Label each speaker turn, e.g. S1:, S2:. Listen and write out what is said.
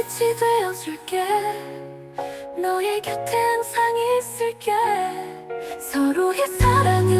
S1: 빛이 되어줄게. 너의 곁에 항상 있을게. 서로의 사랑을